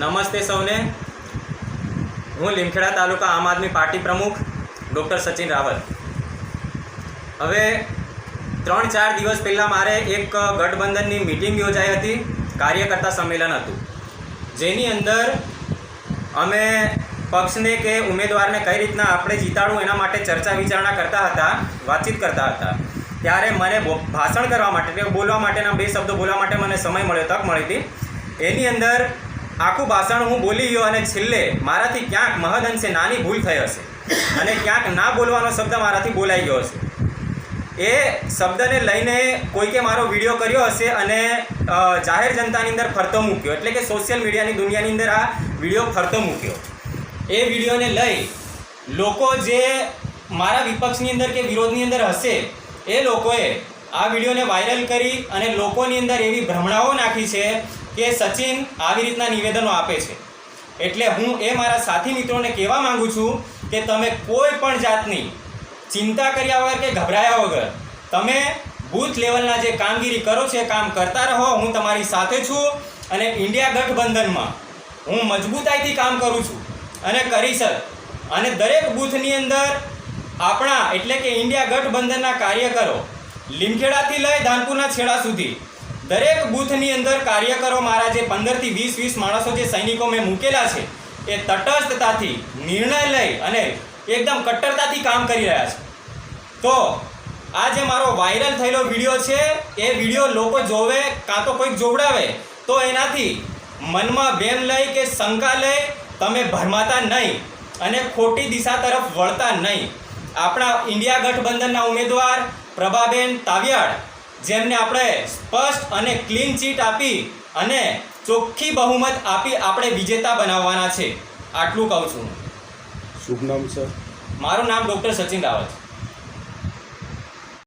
નમસ્તે સૌને. હું લીમખેડા તાલુકા આમ આદમી પાર્ટી પ્રમુખ ડૉક્ટર સચિન રાવત હવે ત્રણ ચાર દિવસ પહેલાં મારે એક ગઠબંધનની મિટિંગ યોજાઈ હતી, કાર્યકર્તા સંમેલન હતું. જેની અંદર અમે પક્ષને કે ઉમેદવારને કઈ રીતના આપણે જીતાડવું એના માટે ચર્ચા વિચારણા કરતા હતા, વાતચીત કરતા હતા. ત્યારે મને ભાષણ કરવા માટે બોલવા માટેના બે શબ્દો બોલવા માટે મને સમય મળ્યો, તક મળી હતી. એની અંદર આખું ભાષણ હું બોલી ગયો અને છેલ્લે મારાથી ક્યાંક મહદઅંશે નાની ભૂલ થઈ હશે. અને ક્યાંક ના બોલવાનો શબ્દ મારાથી બોલાઈ ગયો હશે. એ શબ્દને લઈને કોઈકે મારો વીડિયો કર્યો હશે અને જાહેર જનતાની અંદર ફરતો મૂક્યો. એટલે કે સોશિયલ મીડિયાની દુનિયાની અંદર આ વીડિયો ફરતો મૂક્યો. એ વિડીયોને લઈ લોકો જે મારા વિપક્ષની અંદર કે વિરોધની અંદર હશે, એ લોકોએ આ વિડીયોને વાયરલ કરી અને લોકોની અંદર એવી ભ્રમણાઓ નાખી છે કે સચિન આવી રીતના નિવેદનો આપે છે. એટલે હું એ મારા સાથી મિત્રોને કહેવા માંગુ છું કે તમે કોઈ પણ જાતની ચિંતા કર્યા વગર કે ગભરાયા વગર તમે બૂથ લેવલના જે કામગીરી કરો છે કામ કરતા રહો, હું તમારી સાથે છું અને ઇન્ડિયા ગઠબંધનમાં હું મજબૂતાઈથી કામ કરું છું. અને કરીશ અને દરેક બૂથની અંદર આપણા એટલે કે ઇન્ડિયા ગઠબંધનના કાર્યકરો લીમખેડાથી લઈ ધાનપુરના છેડા સુધી. દરેક બૂથની અંદર કાર્યકરો મારા જે પંદરથી વીસ વીસ માણસો જે સૈનિકો મેં મૂકેલા છે, એ તટસ્થતાથી નિર્ણય લઈ અને એકદમ કટ્ટરતાથી કામ કરી રહ્યા છે. તો આ જે મારો વાયરલ થયેલો વીડિયો છે, એ વીડિયો લોકો જોવે કાં તો કોઈક જોવડાવે, તો એનાથી મનમાં વેમ લઈ કે શંકા લઈ, તમે ભરમાતા નહીં અને ખોટી દિશા તરફ વળતા નહીં. આપણા ઇન્ડિયા ગઠબંધનના ઉમેદવાર પ્રભાબેન તાવિયાડ જેમને આપણે સ્પષ્ટ અને ક્લીન ચીટ આપી અને ચોખ્ખી બહુમત આપી આપણે વિજેતા બનાવવાના છે. આટલું કહું છું. શુભ નામ સર. મારું નામ ડૉક્ટર સચિન રાવત.